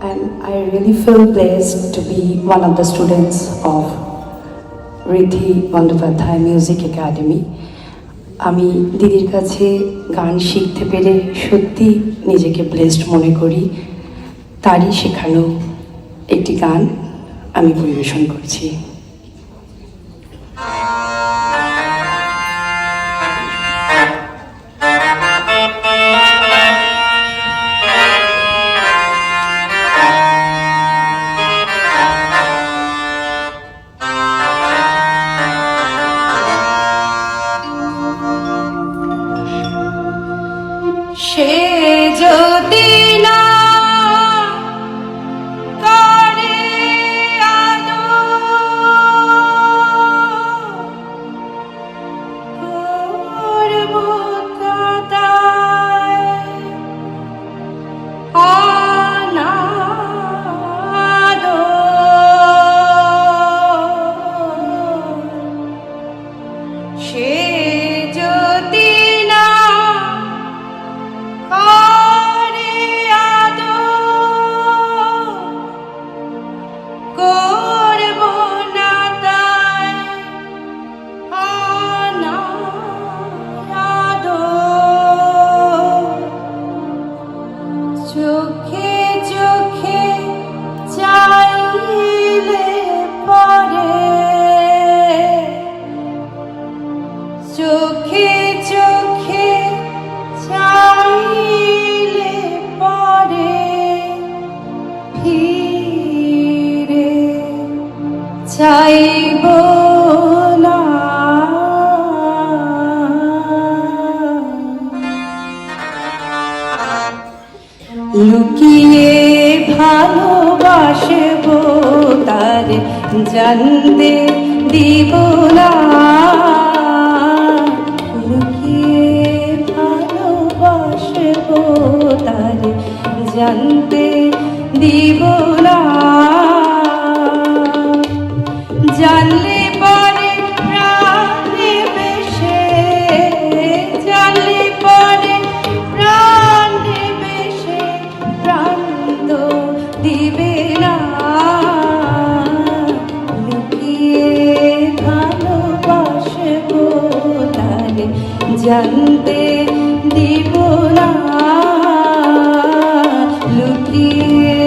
and I really feel blessed to be one of the students of Riddhi Bandyopadhyay music academy আমি দিদির কাছে গান শিখতে পেরে সত্যি নিজেকে ব্লেসড মনে করি। তারই শেখানো একটি গান আমি পরিবেশন করছি। চাইব না লুকিয়ে ভালোবাসব তার জানতে দিব না। লুকিয়ে ভালোবাসব তার জানতে দিব জানতে দিব না। লুকিয়ে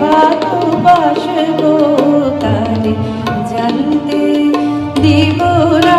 ভালোবাসবো তারে জানতে দিব না।